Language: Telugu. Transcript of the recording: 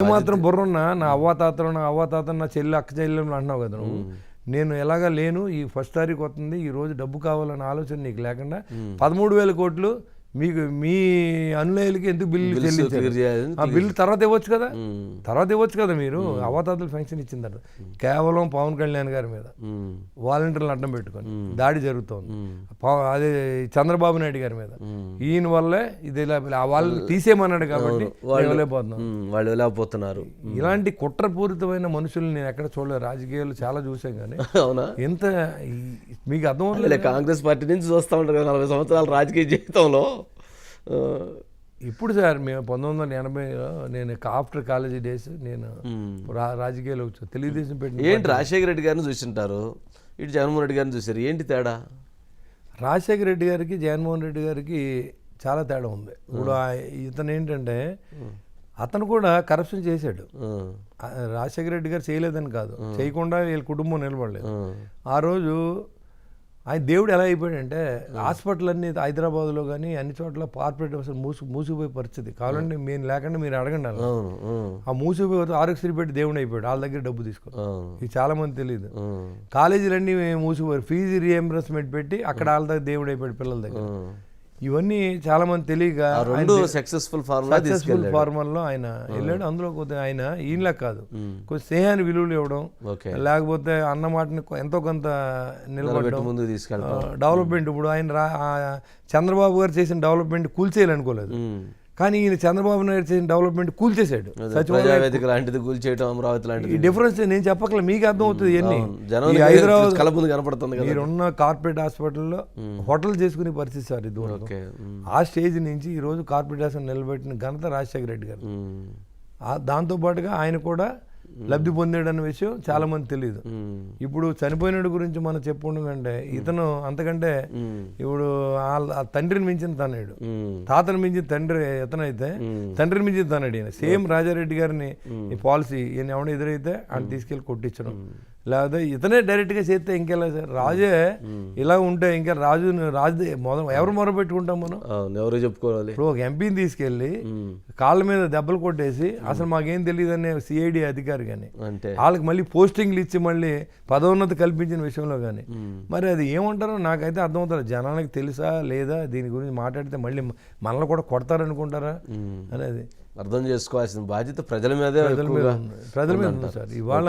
మాత్రం బుర్రున్నా నా అవ్వాతాతలు నా అవ్వాతాతలు నా చెల్లి అక్క చెల్లెలు అంటున్నావు కదా నువ్వు. నేను ఎలాగా లేను ఈ ఫస్ట్ తారీఖు వస్తుంది ఈ రోజు డబ్బు కావాలన్న ఆలోచన నీకు లేకుండా పదమూడు వేల కోట్లు మీకు మీ అనుయాయులకి ఎందుకు బిల్లు చెల్లించారు? ఆ బిల్లు తర్వాత ఇవ్వచ్చు కదా. తర్వాత ఇవ్వచ్చు కదా మీరు? అవ్వాతాతలు ఫంక్షన్ ఇచ్చిందట. కేవలం పవన్ కళ్యాణ్ గారి మీద. మ్మ్. వాలంటీర్లను అడ్డం పెట్టుకొని దాడి జరుగుతోంది. అదే చంద్రబాబు నాయుడు గారి మీద. ఈయన వల్లే ఇది ఇలా ఆ వాళ్ళని తీసేయమన్నాడు కాబట్టి వాళ్ళు. వాళ్ళు వెళ్ళకపోతున్నారు. ఇలాంటి కుట్రపూరితమైన మనుషుల్ని నేను ఎక్కడ చూడలేదు. రాజకీయాలు చాలా చూసాం కానీ. అవునా? ఎంత మీకు అర్థం కాంగ్రెస్ పార్టీ నుంచి చూస్తూ ఉంటారు కదా నలభై సంవత్సరాల రాజకీయ జీవితంలో. ఇప్పుడు సార్ మేము పంతొమ్మిది వందల ఎనభైలో నేను ఆఫ్టర్ కాలేజీ డేస్ నేను రాజకీయాలు వచ్చాను తెలుగుదేశం పెట్టిన ఏంటి రాజశేఖర రెడ్డి గారిని చూసింటారు? ఇటు జగన్మోహన్ రెడ్డి గారిని చూసారు ఏంటి తేడా? రాజశేఖర రెడ్డి గారికి జగన్మోహన్ రెడ్డి గారికి చాలా తేడా ఉంది. ఇప్పుడు ఇతను ఏంటంటే అతను కూడా కరప్షన్ చేశాడు. రాజశేఖర రెడ్డి గారు చేయలేదని కాదు. చేయకుండా వీళ్ళ కుటుంబం నిలబడలేదు. ఆ రోజు ఆయన దేవుడు ఎలా అయిపోయాడంటే హాస్పిటల్ అన్ని హైదరాబాద్లో కానీ అన్ని చోట్ల కార్పొరేట్ అసలు మూసు మూసిపోయే పరిస్థితి. కావాలంటే మేము లేకుండా మీరు అడగండి ఆ, మూసిపోయే ఆరోగ్యశ్రీ పెట్టి దేవుడు అయిపోయాడు. వాళ్ళ దగ్గర డబ్బు తీసుకో. ఇది చాలా మంది తెలియదు కాలేజీలన్నీ మూసిపోయారు. ఫీజు రియంబర్స్మెంట్ పెట్టి అక్కడ వాళ్ళ దగ్గర దేవుడు అయిపోయాడు పిల్లల దగ్గర. ఇవన్నీ చాలా మంది తెలియక రెండు సక్సెస్ఫుల్ ఫార్ములా సక్సెస్ఫుల్ తీసుకెళ్ళాడు. ఫార్మర్లో ఆయన వెళ్ళాడు. అందులో కొద్దిగా ఆయన ఈయనలా కాదు. కొంచెం స్నేహాన్ని విలువలు ఇవ్వడం లేకపోతే అన్న మాటని ఎంతో కొంత నిలబడడం ముందుకు తీసుకెళ్తాం డెవలప్మెంట్ ఇప్పుడు ఆయన చంద్రబాబు గారు చేసిన డెవలప్మెంట్ కూల్చేయాలనుకోలేదు. కానీ ఈయన చంద్రబాబు నాయుడు చేసిన డెవలప్మెంట్ కూల్చేశాడు. సచివాలయం లాంటిది కూల్చేయటం అమరావతి ఈ లాంటిది డిఫరెన్స్ నేను చెప్పకలే మీకు అర్థం అవుతుంది ఈ హైదరాబాద్ ముందు కనపడుతుంది కదా. మీరున్న కార్పొరేట్ హాస్పిటల్లో హోటల్ చేసుకునే పరిస్థితి సార్ ఇది. ఆ స్టేజ్ నుంచి ఈ రోజు కార్పొరేట్ హాస్పిటల్ నిలబెట్టిన ఘనత రాజశేఖర రెడ్డి గారు. మ్మ్. ఆ- దాంతో పాటుగా ఆయన కూడా లబ్ధి పొందాడు అన్న విషయం చాలా మంది తెలియదు. ఇప్పుడు చనిపోయినాడు గురించి మనం చెప్పుకుంటే ఇతను అంతకంటే. ఇప్పుడు ఆ తండ్రిని మించిన తనయుడు. తాతను మించిన తండ్రి ఇతనైతే తండ్రిని మించిన తనడు ఈయన. సేమ్ రాజారెడ్డి గారిని ఈ పాలసీ ఈయన ఎవడ ఎదురైతే ఆయన తీసుకెళ్ళి కొట్టించడం. లేకపోతే ఇతనే డైరెక్ట్గా చేస్తే ఇంకెలా సార్? రాజే ఇలా ఉంటే ఇంకా రాజు రాజు మొదలు ఎవరు మొర పెట్టుకుంటాం మనం? ఎవరు చెప్పుకోవాలి? ఇప్పుడు ఒక ఎంపీని తీసుకెళ్ళి. కాళ్ళ మీద దెబ్బలు కొట్టేసి అసలు మాకేం తెలియదు అనే సిఐడి అధికారి కానీ అంటే వాళ్ళకి మళ్ళీ పోస్టింగ్లు ఇచ్చి మళ్ళీ పదోన్నతి కల్పించిన విషయంలో కానీ మరి అది ఏమంటారో నాకైతే అర్థమవుతారు జనానికి తెలుసా లేదా దీని గురించి మాట్లాడితే మళ్ళీ మనల్ని కూడా కొడతారనుకుంటారా. అనేది. అర్థం చేసుకోవాల్సిన బాధ్యత ప్రజల మీదే ప్రజల మీద సార్. ఇవాళ